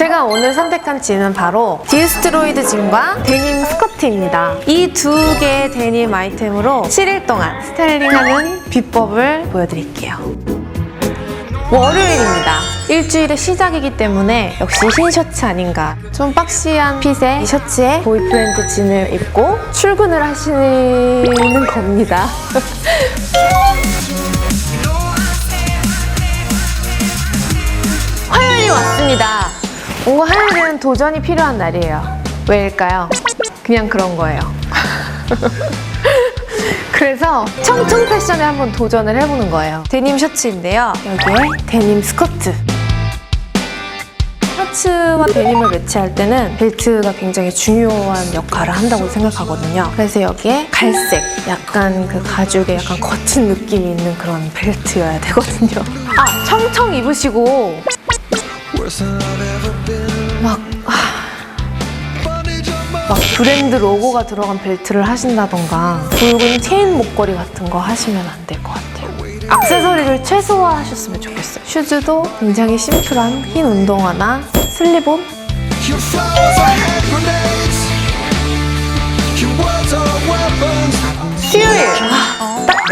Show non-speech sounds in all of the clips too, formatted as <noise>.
제가 오늘 선택한 진은 바로 디스트로이드 진과 데님 스커트입니다. 이 두 개의 데님 아이템으로 7일 동안 스타일링하는 비법을 보여드릴게요. 월요일입니다. 일주일의 시작이기 때문에 역시 흰 셔츠 아닌가. 좀 박시한 핏의 이 셔츠에 보이프렌드 진을 입고 출근을 하시는 겁니다. <laughs> 화요일이 왔습니다. 뭔가 화요일은 도전이 필요한 날이에요. 왜일까요? 그냥 그런 거예요. <laughs> 그래서 청청 패션에 한번 도전을 해보는 거예요. 데님 셔츠인데요. 여기에 데님 스커트. 셔츠와 데님을 매치할 때는 벨트가 굉장히 중요한 역할을 한다고 생각하거든요. 그래서 여기에 갈색, 약간 그 가죽에 약간 거친 느낌이 있는 그런 벨트여야 되거든요. <laughs> 아, 청청 입으시고 막 브랜드 로고가 들어간 벨트를 하신다던가 굵은 체인 목걸이 같은 거 하시면 안 될 것 같아요. 액세서리를 최소화하셨으면 좋겠어요. 슈즈도 굉장히 심플한 흰 운동화나 슬리본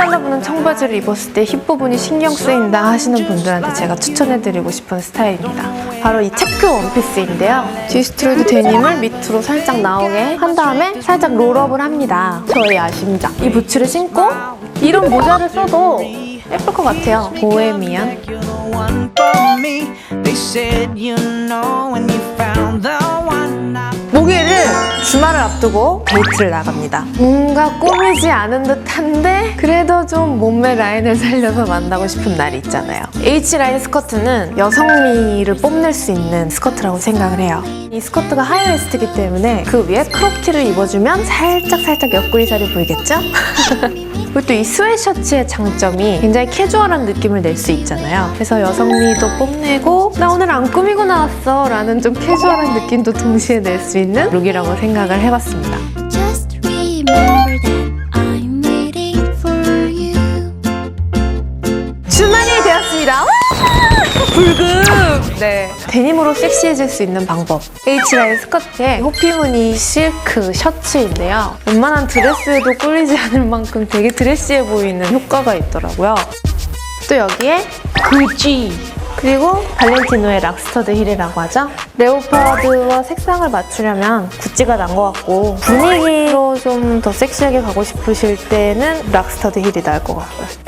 달라붙는 청바지를 입었을 때 힙 부분이 신경 쓰인다 하시는 분들한테 제가 추천해드리고 싶은 스타일입니다. 바로 이 체크 원피스인데요. 디스트로이드 데님을 밑으로 살짝 나오게 한 다음에 살짝 롤업을 합니다. 저의 야심작. 이 부츠를 신고 이런 모자를 써도 예쁠 것 같아요. 보헤미안. 주말을 앞두고 데이트를 나갑니다. 뭔가 꾸미지 않은 듯한데 그래도 좀 몸매 라인을 살려서 만나고 싶은 날이 있잖아요. H라인 스커트는 여성미를 뽐낼 수 있는 스커트라고 생각을 해요. 이 스커트가 하이웨스트이기 때문에 그 위에 크롭티를 입어주면 살짝 살짝 옆구리 살이 보이겠죠? <laughs> 그리고 또 이 스웨셔츠의 장점이 굉장히 캐주얼한 느낌을 낼 수 있잖아요. 그래서 여성미도 뽐내고 나 오늘 안 꾸미고 나왔어 라는 좀 캐주얼한 느낌도 동시에 낼 수 있는 룩이라고 생각 을 해봤습니다. Just remember that I'm waiting for you. 주말이 되었습니다. 와! 불금! 네. 데님으로 섹시해질 수 있는 방법. H라인 스커트에 호피무늬 실크 셔츠인데요. 웬만한 드레스에도 꿀리지 않을 만큼 되게 드레시해 보이는 효과가 있더라고요. 또 여기에 구찌. 그리고 발렌티노의 락스터드 힐이라고 하죠. 레오파드와 색상을 맞추려면 구찌가 난 것 같고 분위기로 좀 더 섹시하게 가고 싶으실 때는 락스터드 힐이 나을 것 같고요.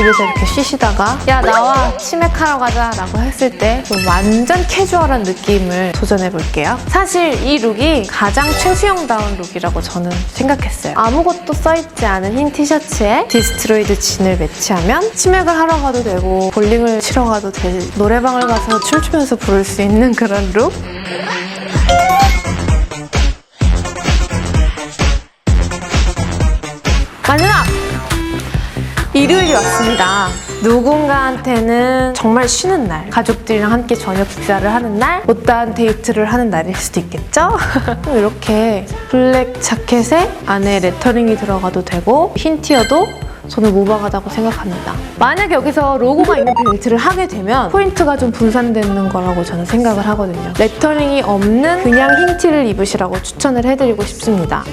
집에서 이렇게 쉬시다가 야 나와 치맥하러 가자 라고 했을 때좀 완전 캐주얼한 느낌을 도전해 볼게요. 사실 이 룩이 가장 최수영다운 룩이라고 저는 생각했어요. 아무것도 써있지 않은 흰 티셔츠에 디스트로이드 진을 매치하면 치맥을 하러 가도 되고 볼링을 치러 가도 되고 노래방을 가서 춤추면서 부를 수 있는 그런 룩. 마지막! 일요일이 왔습니다. 누군가한테는 정말 쉬는 날, 가족들이랑 함께 저녁 식사를 하는 날, 못다한 데이트를 하는 날일 수도 있겠죠? <laughs> 이렇게 블랙 자켓에 안에 레터링이 들어가도 되고 흰 티어도 저는 무방하다고 생각합니다. 만약 여기서 로고가 있는 벨트를 하게 되면 포인트가 좀 분산되는 거라고 저는 생각을 하거든요. 레터링이 없는 그냥 흰 티를 입으시라고 추천을 해드리고 싶습니다.